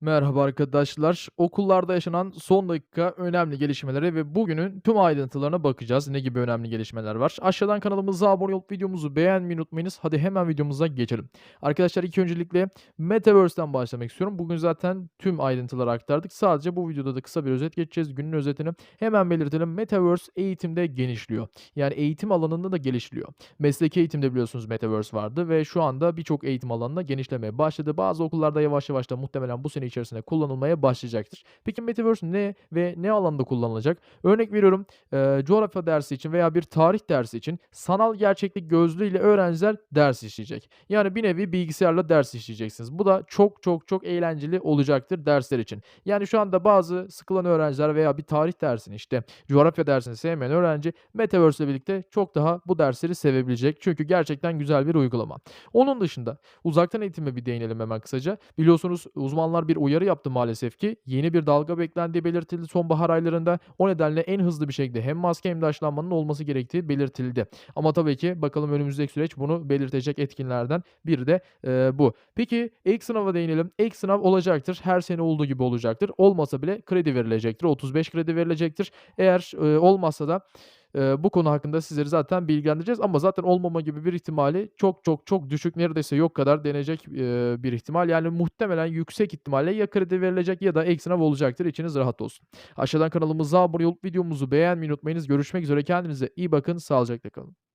Merhaba arkadaşlar. Okullarda yaşanan son dakika önemli gelişmelere ve bugünün tüm ayrıntılarına bakacağız. Ne gibi önemli gelişmeler var? Aşağıdan kanalımıza abone olup videomuzu beğenmeyi unutmayınız. Hadi hemen videomuza geçelim. Arkadaşlar ilk öncelikle Metaverse'den başlamak istiyorum. Bugün zaten tüm ayrıntıları aktardık. Sadece bu videoda da kısa bir özet geçeceğiz. Günün özetini hemen belirtelim. Metaverse eğitimde genişliyor. Yani eğitim alanında da gelişliyor. Mesleki eğitimde biliyorsunuz Metaverse vardı ve şu anda birçok eğitim alanında genişlemeye başladı. Bazı okullarda yavaş yavaş da muhtemelen bu sene içerisinde kullanılmaya başlayacaktır. Peki Metaverse ne ve ne alanda kullanılacak? Örnek veriyorum, eee, coğrafya dersi için veya bir tarih dersi için sanal gerçeklik gözlüğüyle öğrenciler ders işleyecek. Yani bir nevi bilgisayarla ders işleyeceksiniz. Bu da çok çok çok eğlenceli olacaktır dersler için. Yani şu anda bazı sıkılan öğrenciler veya bir tarih dersini işte coğrafya dersini sevmeyen öğrenci Metaverse ile birlikte çok daha bu dersleri sevebilecek. Çünkü gerçekten güzel bir uygulama. Onun dışında uzaktan eğitime bir değinelim hemen kısaca. Biliyorsunuz uzmanlar bir uyarı yaptı maalesef ki yeni bir dalga beklendiği belirtildi sonbahar aylarında. O nedenle en hızlı bir şekilde hem maske hem de aşılanmanın olması gerektiği belirtildi. Ama tabii ki bakalım önümüzdeki süreç bunu belirtecek etkinlerden biri de eee, bu. Peki ek sınava değinelim. Ek sınav olacaktır. Her sene olduğu gibi olacaktır. Olmasa bile kredi verilecektir. 35 kredi verilecektir. Eğer eee, olmazsa da bu konu hakkında sizleri zaten bilgilendireceğiz. Ama zaten olmama gibi bir ihtimali çok çok çok düşük neredeyse yok kadar denecek bir ihtimal. Yani muhtemelen yüksek ihtimalle ya kredi verilecek ya da ek sınav olacaktır. İçiniz rahat olsun. Aşağıdan kanalımıza abone olup videomuzu beğenmeyi unutmayınız. Görüşmek üzere. Kendinize iyi bakın. Sağlıcakla kalın.